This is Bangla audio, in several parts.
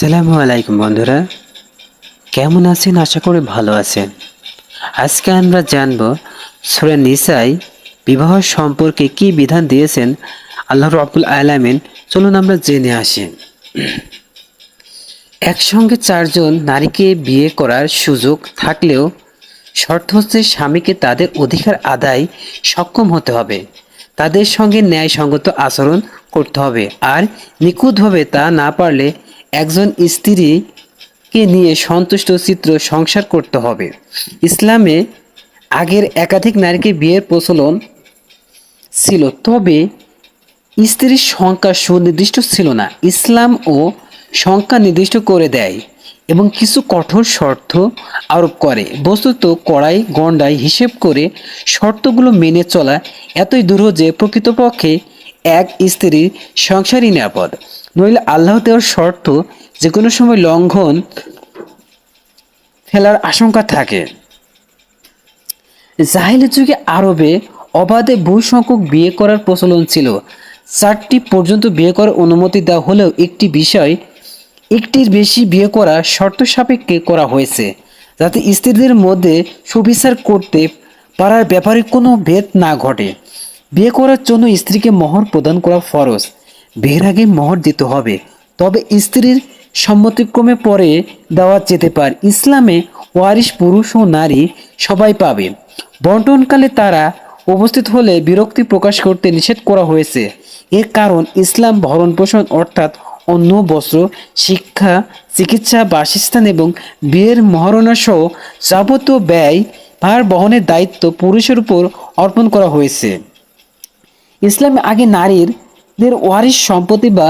আসসালামু আলাইকুম বন্ধুরা। কেমন আছেন? আশা করি ভালো আছেন। আজকে আমরা জানব সুরা নিসাই বিবাহ সম্পর্কে কি বিধান দিয়েছেন আল্লাহ রাব্বুল আলামিন। চলুন আমরা জেনে আসি। একসঙ্গে চারজন নারীকে বিয়ে করার সুযোগ থাকলেও শর্ত হচ্ছে স্বামীকে তাদের অধিকার আদায় সক্ষম হতে হবে। তাদের সঙ্গে ন্যায়সঙ্গত আচরণ করতে হবে। আর নিখুঁতভাবে তা না পারলে একজন স্ত্রীকে নিয়ে সন্তুষ্ট চিত্র সংসার করতে হবে। ইসলামে আগের একাধিক নারীকে বিয়ের প্রচলন ছিল, তবে স্ত্রীর সংখ্যা সুনির্দিষ্ট ছিল না। ইসলাম ও সংখ্যা নির্দিষ্ট করে দেয় এবং কিছু কঠোর শর্ত আরোপ করে। বস্তুত কড়াই গন্ডাই হিসেব করে শর্তগুলো মেনে চলা এতই দূর যে প্রকৃতপক্ষে এক স্ত্রীর সংসারই নিরাপদ। নইলে আল্লাহ দেওয়ার শর্ত যে কোনো সময় লঙ্ঘন ফেলার আশঙ্কা থাকে। জাহিলের যুগে আরবে অবাধে বহু সংখ্যক বিয়ে করার প্রচলন ছিল। চারটি পর্যন্ত বিয়ে করার অনুমতি দেওয়া হলেও একটি বিষয়, একটির বেশি বিয়ে করা শর্ত সাপেক্ষে করা হয়েছে, যাতে স্ত্রীদের মধ্যে সুবিচার করতে পারার ব্যাপারে কোনো ভেদ না ঘটে। বিয়ে করার জন্য স্ত্রীকে মোহর প্রদান করা ফরজ। বিয়ের আগে মোহর দিতে হবে। তবে স্ত্রীর সম্মতিক্রমে পরে দেওয়া যেতে পারে। ইসলামে ওয়ারিশ পুরুষ ও নারী সবাই পাবে। বন্টনকালে তারা উপস্থিত হলে বিরক্তি প্রকাশ করতে নিষেধ করা হয়েছে। এর কারণ ইসলাম ভরণ পোষণ অর্থাৎ অন্য বস্ত্র, শিক্ষা, চিকিৎসা, বাসস্থান এবং বিয়ের মহারণা সহ যাবতীয় ব্যয়, ভার বহনের দায়িত্ব পুরুষের উপর অর্পণ করা হয়েছে। ইসলামে আগে নারীদের ওয়ারিশ সম্পত্তি বা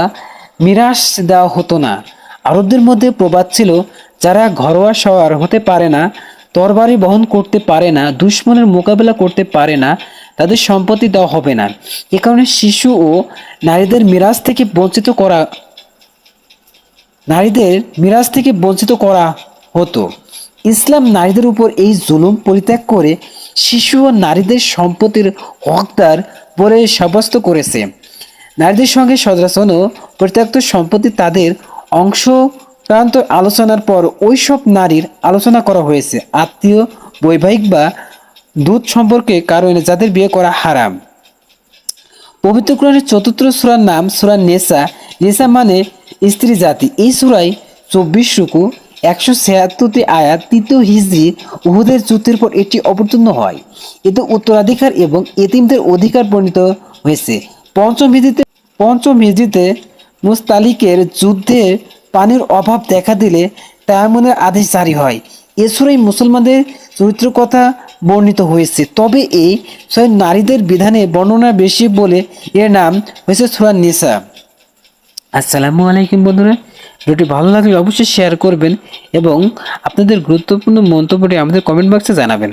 মিরাস দেওয়া হতো না। আরবদের মধ্যে প্রবাদ ছিল, যারা ঘরোয়া সওয়ার হতে পারে না, তরবারি বহন করতে পারে না, দুশ্মনের মোকাবেলা করতে পারে না, তাদের সম্পত্তি দেওয়া হবে না। এ কারণে শিশু ও নারীদের মিরাজ থেকে বঞ্চিত করা, নারীদের মিরাজ থেকে বঞ্চিত করা হতো। ইসলাম নারীদের উপর এই জুলুম পরিত্যাগ করে শিশু ও নারীদের সম্পত্তির হকদার বলে সাব্যস্ত করেছে। নারীদের সঙ্গে সদরাচন ও পরিত্যক্ত সম্পত্তি তাদের অংশ প্রান্ত আলোচনার পর ওই সব নারীর আলোচনা করা হয়েছে। আত্মীয়, বৈবাহিক বা দূত সম্পর্কে কারণে যাদের বিয়ে করা হারাম। পবিত্র চতুর্থ সূরার নাম সূরা নেসা। নেসা মানে স্ত্রী জাতি এই সূরায় চব্বিশ রুকু একশো ছিয়াত্তরটি আয়াত তৃতীয় হিজড়ি উহুদের যুদ্ধের পর এটি অবতীর্ণ হয়। এতে উত্তরাধিকার এবং এতিমদের অধিকার বর্ণিত হয়েছে। পঞ্চম হিজড়িতে পঞ্চম হিজড়িতে মুস্তালিকের যুদ্ধে পানির অভাব দেখা দিলে তায়ামনের আদেশ জারি হয়। এছাড়াই মুসলমানদের চরিত্র কথা বর্ণিত হয়েছে। তবে এই ছয় নারীদের বিধানে বর্ণনা বেশি বলে এর নাম হয়েছে সুরান নিসা। আসসালামু আলাইকুম বন্ধুরা। ভিডিওটি ভালো লাগলে অবশ্যই শেয়ার করবেন এবং আপনাদের গুরুত্বপূর্ণ মন্তব্যটি আমাদের কমেন্ট বক্সে জানাবেন।